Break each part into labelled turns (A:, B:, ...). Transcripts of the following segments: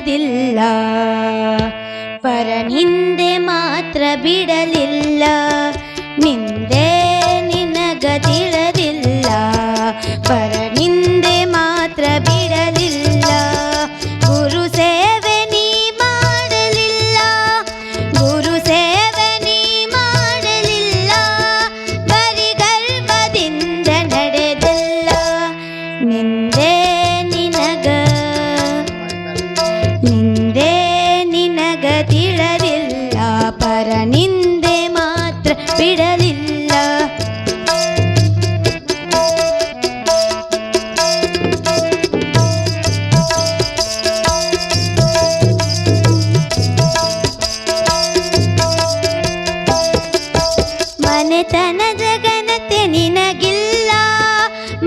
A: ಬಿಡಲಿಲ್ಲ ಪರನಿಂದೆ ಮಾತ್ರ ಬಿಡಲಿಲ್ಲ. ನಿಂದೆ ನಿನಗ ತಿಳಿದಿಲ್ಲ ಪರ ಬರಲಿಲ್ಲ ಮನೆತನದ ಘನತೆ ನಿನಗಿಲ್ಲ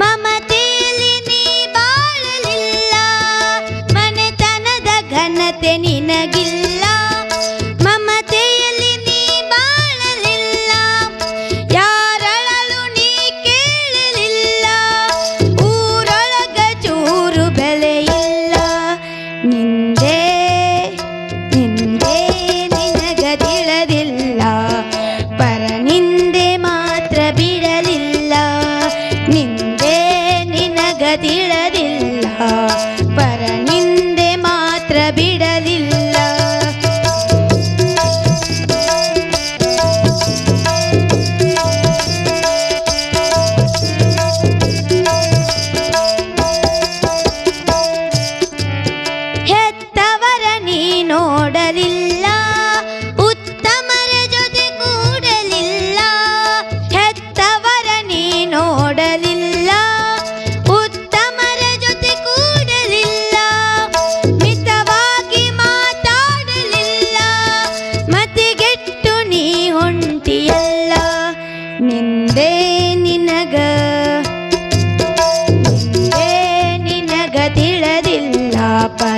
A: ಮಮತೆಯಲ್ಲಿ ನೀ ಬಾಳಲಿಲ್ಲ ಮನೆತನದ ಘನತೆ ನಿನಗಿಲ್ಲ. 敌人。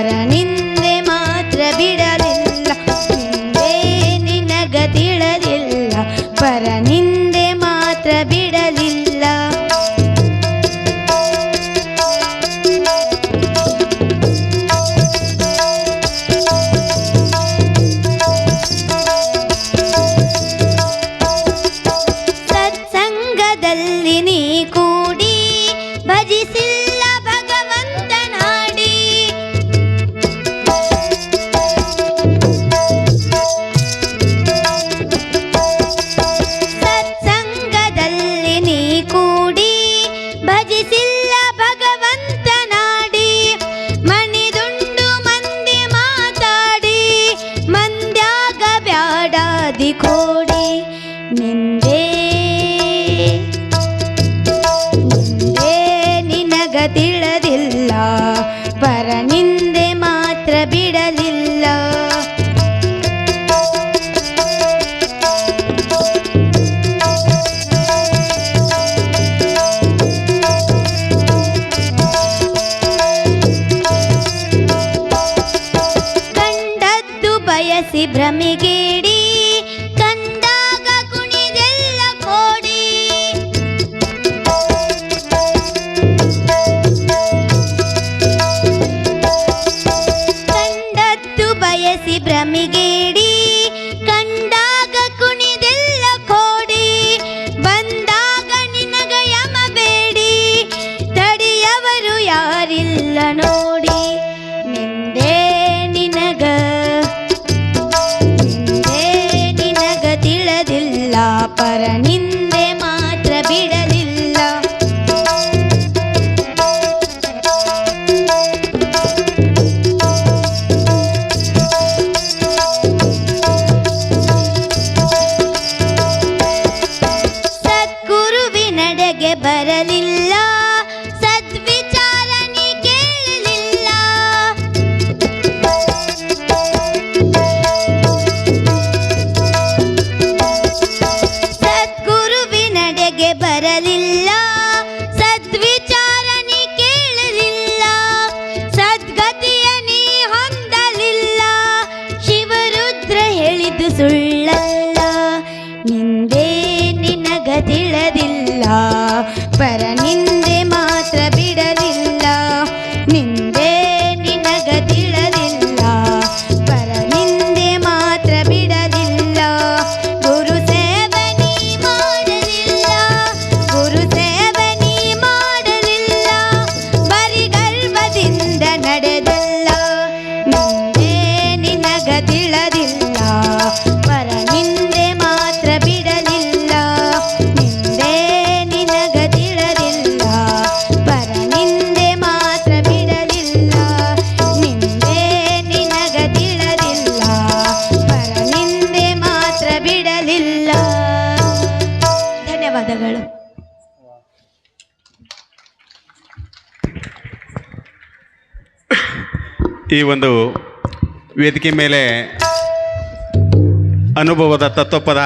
A: ಪರ ನಿಂದೆ ಮಾತ್ರ ಬಿಡಲಿಲ್ಲ. ಹಿಂದೆ ನಿನಗ ತಿಳಲಿಲ್ಲ ಪರ ನಿಂದೆ ಮಾತ್ರ ಬಿಡಲಿಲ್ಲ. ಸತ್ಸಂಗದಲ್ಲಿ ನೀ ಕೂಡಿ ಭಜಿಸಿಲ್ಲ. ನಿಂದೆ ನಿಂದೆ ನಿನಗ ತಿಳಿದಿಲ್ಲ ಪರನಿಂದೆ ಮಾತ್ರ ಬಿಡಲಿ ಒಂದೇ ನಿನಗ ತಿಳಿದಿಲ್ಲ. ಪರ
B: ಈ ಒಂದು ವೇದಿಕೆ ಮೇಲೆ ಅನುಭವದ ತತ್ವಪದ